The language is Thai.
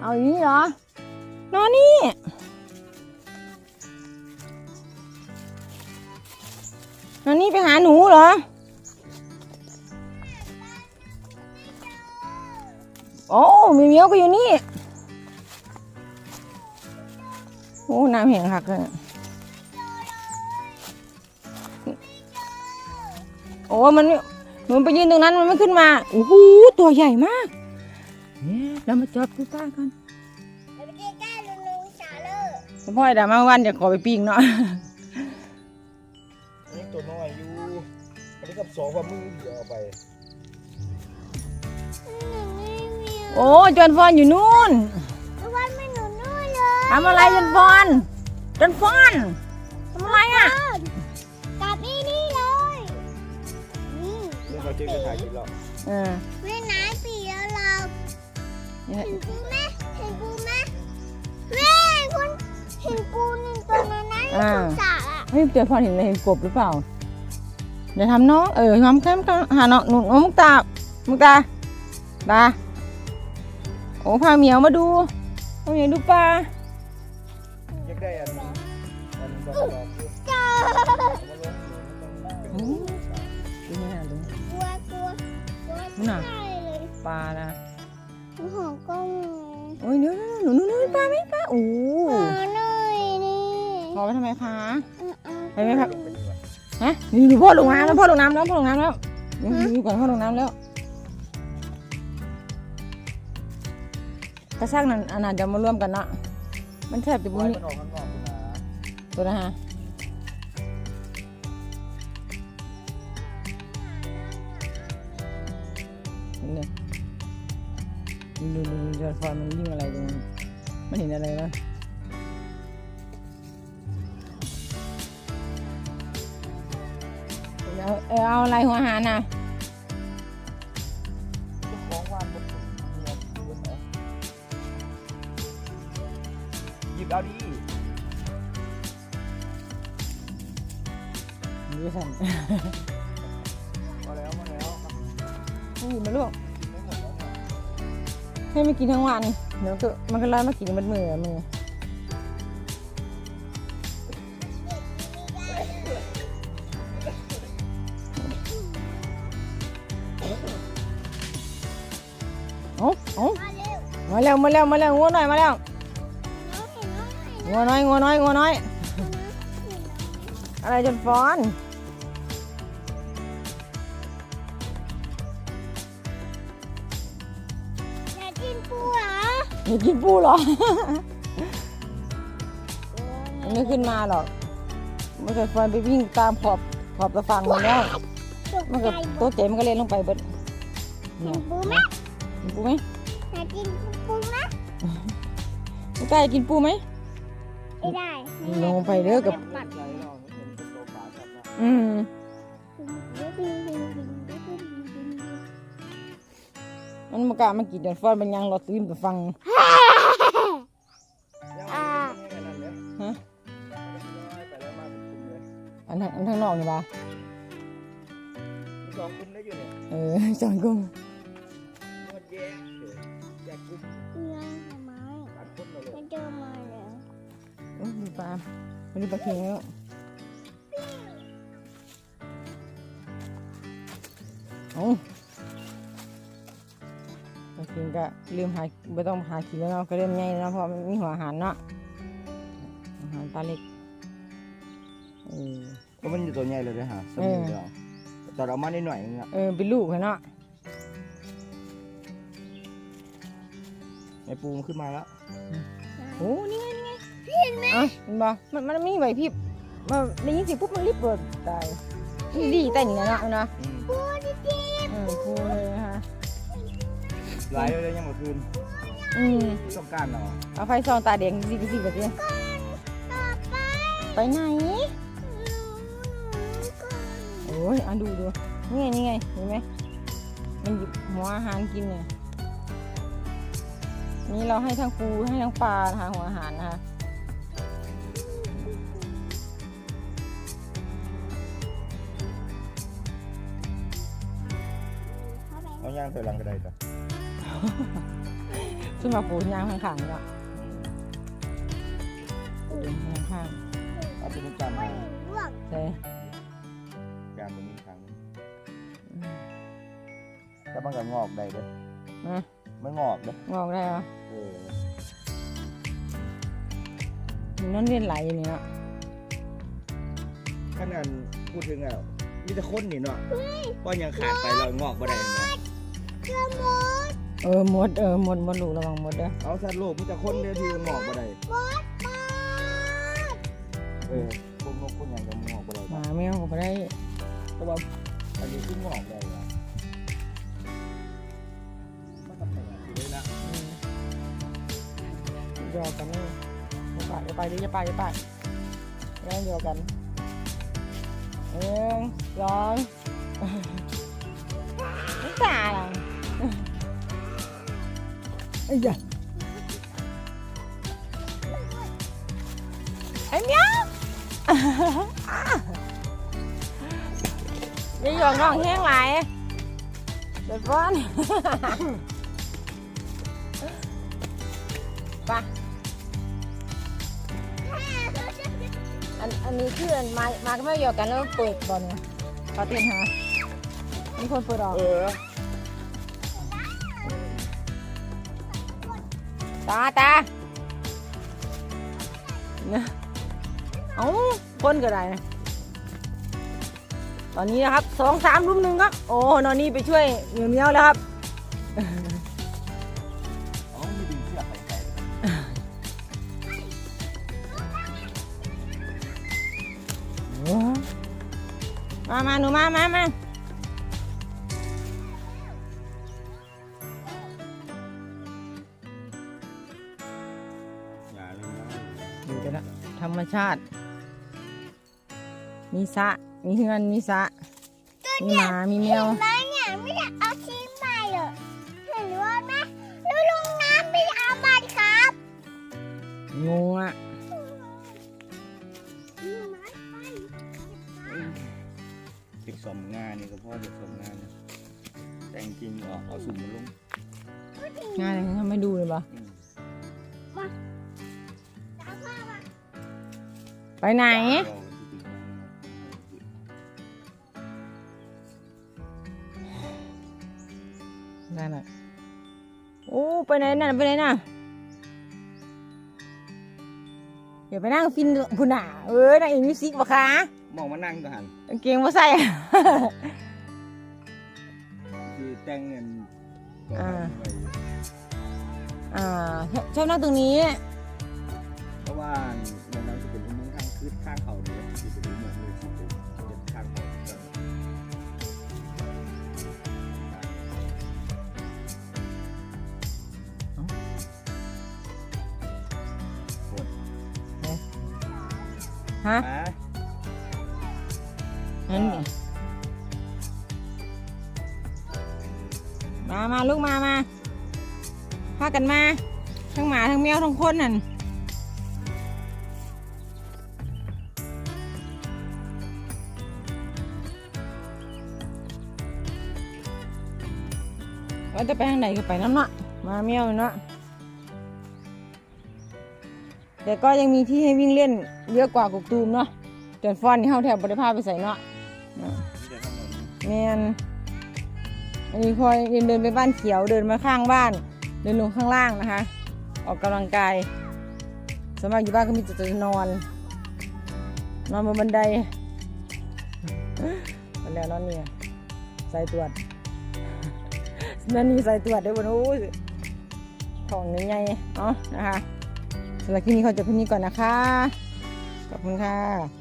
เอาอย่างนี้เหรอ นอนนี่ นอนนี่ไปหาหนูเหรอ โอ้มีเมียวก็อยู่นี่ โอ้น้ำแห้งคักเลยโอ้ มันม่หนูไปยืนตรงนั้นมันไม่ขึ้นมา โอ้โห ตัวใหญ่มาก เนี่ยเรามาจับกูป้ากันไปใกล้ๆลุงลุงสาเลอร์พ่อไอ้ดามาวันจะขอไปปิ้งเนาะนี่ตัวน้อยอยู่อันนี้กับสองฝ่ามือเดี๋ยวเอาไป โอ้จอนฟอนอยู่นู่นวันไม่หนูนู่นเลยทำอะไรจอนฟอนจอนฟอนทำอะไรอะกลับนี่นี่เลยนี่เรื่องเขาเจ๊จะถ่ายคลิปเราเออแม่น้ำปีแล้วเรา เนี่ยเห็นปูไหมเห็นปูไหมแม่คุณเห็นปูหนึ่งตัวนั้นนะที่สงสารอะเฮ้ยจอนฟอนเห็นอะไรเห็นกบหรือเปล่าอย่าทำน้องเออทำแค่หาน้องหนูน้องมุกตามุกตาตาโอ้พาเหมียวมาดูพาเหมียวดูปลาอยากได้อันนี้อันดอกดอกอยู่จ้าเอามาลงหนูมันต้องเป็นดูนี่นะดูกลัวกลัวกลัวนู่นน่ะใช่เลยปลานะ เอาไปไหมครับฮะนี่นี่พ่อลงน้ำแล้วพ่อลงน้ำแล้วพ่อลงน้ำแล้วนี่อยู่ก่อนพ่อลงน้ำแล้วกระช่างนั้นอันนั้นเดี๋ยวมาร่วมกันเนาะมันแทบจะๆบุ้ไว้ยมันออกมันออกคุณนะตัวนะฮะนี่ดูดูดูจอดฟอนมันวิ่งอะไรตรงนั้นมันเห็นอะไรวะ เอาเอาเอาอะไรหัวหารน่ะเจ้าของวานบนเนี่ยหยิบเอาดิดูสั่นมาแล้วมาแล้วให้หยิบมาลูกไม่หมดแล้วเนี่ยให้ไม่กินทั้งวันเดี๋ยวก็มันก็ไล่มากินมันมือมือ มาเร็วมาแล้วมาแล้วมาแล้วงัวหน่อยมาแล้วน้องเห็นน้องเห็นงัวน้อยงัวน้อยงัวน้อย อะไรจนฟ้อนอยากกินปูเหรออยากกินปูเหรอมันไม่ขึ้นมาหรอกมันเคยฟอนไปวิ่งตามขอบขอบตะฟังมันแล้วตกมันใจก็หมตัวดเจ๋มันก็เล่นลงไปเบิดเห็เนี่ยนปูไหมกินปูไหม อยากกินปูไหมไม่กล้ากินปูไหม ไม่ได้ลงไปเด้อกับ ปัดใจเราเห็นเป็นตัวปลาแบบนั้นอืมมันมากล้ามากินจนฟอนมันยังรอตื่นไปฟัง ยังไม่ได้นั่นเลยฮะ ไปแล้วมาเป็นกลุ่มเลยอันทางอันทางนอกนี่ปะมีสองกลุ่มได้อยู่เนี่ยเออจอนกุ้ง อ้ยดูปลาไม่ดูปลาเค็งแล้วโอ้ปลาเค็งก็ลืมหาไม่ต้องหากินแล้วเนาะก็เริ่มง่ายแล้วเนาะเพราะมันมีหัวอาหารเนาะอาหารปลาเล็กเออก็มันอยู่ตัวใหญ่เลยนะฮะสมุนเดียวแต่เรามาได้หน่อยนึงอะเออเป็นลูกเหรอเนาะไอ้ปูมันขึ้นมาแล้วโอ้นี่ไงนี่ไง เห็นไหมอะเห็นบ่มันมันมีไหวพริบมันได้ยินเสียงปุ๊บมันรีบเปิดตายนี่ดีแต่นี่นะเนาะเนาะอืมปูดิจิเออพูดเลยนะคะหลายเลยยังเมื่อคืนอืมต้องการเหรอเอาไฟส่องตาแดงสิบสิบแบบนี้ต่อไปไปไหนหนูก่อนโอ้ยอะดูดูนี่ไงนี่ไงเห็นไหมมันหยิบหัวอาหารกินเนี่ยนี่เราให้ทั้งปูให้ทั้งปลานะคะหัวอาหารนะคะ ย่างถอยหลังก็ได้จ้ะซึ่งมาปูยางข้างๆเนาะปูข้างเอาเป็นจานมาร่วงๆใช่จานตรงนี้ครั้งนึงอืมแต่มันก็งอกได้เด้อมันงอกเด้องอกได้เหรอเออมีน้นเวียนไหลอยู่นี่เนาะขนาดพูดถึงอะมีแต่คนนี่เนาะเพราะยังขาดไปเรางอกบ่ได้เนาะ เกลือหมดเออหมดเออหมดหมดลูกระวังหมดเด้อเอาสัตว์โลกมีแต่คนเดียวที่งอกบ่ได้หมดหมดเออพวกนกพวกหยังก็งอกบ่ได้หมาแมวก็บ่ได้แต่ว่าอันนี้คืองอกได้ว่ะมันก็แปลกอยู่เลยนะอืมหยอกกันนี่อย่าไปอย่าไปเดี๋ยวอย่าไปอย่าไปแล้วหยอกกันหนึ่งสองไม่ตาล่ะ ไอ้ยะไอ้เมียวนี่หยอกน้องแห้งไหลายเดือดร้อนไปอันอันนี้คืออันมามาก็ไม่หยอกกันแล้วเปิดบอลเนี่ยขอเตือนหามีคนเปิดออก ตาตาเนี่ยเอ้าคนก็ได้นะตอนนี้นะครับสองสามรุมหนึ่งครับ โอ้นอนนี่ไปช่วยเหมียวเมียวแล้วครับมามาหนูมามามา ดูกันละธรรมชาติ มีสระมีเฮือนมีสระมีหมามีแมว เห็นไหมเนี่ยไม่ได้เอาชิ้นมาเลยเห็นว่าไหมแล้วลงน้ำไม่ได้เอามันครับงูอะติดสมงานนี่ก็พ่อติดสมงานนะแต่จริงๆเอาเอาสุ่มมาลงง่ายเลยทำให้ดูเลยปะ ไปไหนเอาที่ติดมานั่นน่ะโอ้ไปไหนน่ะไปไหนน่ะเดี๋ยวไปนั่งฟินพุ่นน่ะ เอ้ยนั่งเอ็นมิวสิกปะคะมองมานั่งก็หันกางเกงมาใส่คือแต่งเงินอ่าไว้อ่าชอบชอบนั่งตรงนี้เพราะว่า ฮะอ่านั่นไงมามาลูกมามาพากันมา ทั้งหมาทั้งแมวทั้งคนนั่นว่าจะไปทางไหนก็ไปน้ำเนาะมาแมวเนาะ แต่ก็ยังมีที่ให้วิ่งเล่นเยอะกว่ากกตูมเนาะจนฟอนนี่เฮาแถบบริภาพไปใส่เนาะแมนอันนี้พอยเดินเดินไปบ้านเขียวเดินมาข้างบ้าน เดินลงข้างล่างนะคะ ออกกำลังกายสำหรับอยู่บ้านก็มีแต่จะนอน นอนบนบันไดมาแล้วนอนเนี่ยใส่ตรวจนั่นนี่ใส่ตรวจได้บนโอ้ยของใหญ่ๆเนาะนะคะ สำหรับคลิปนี้เขาจะเพียงนี้ก่อนนะคะ ขอบคุณค่ะ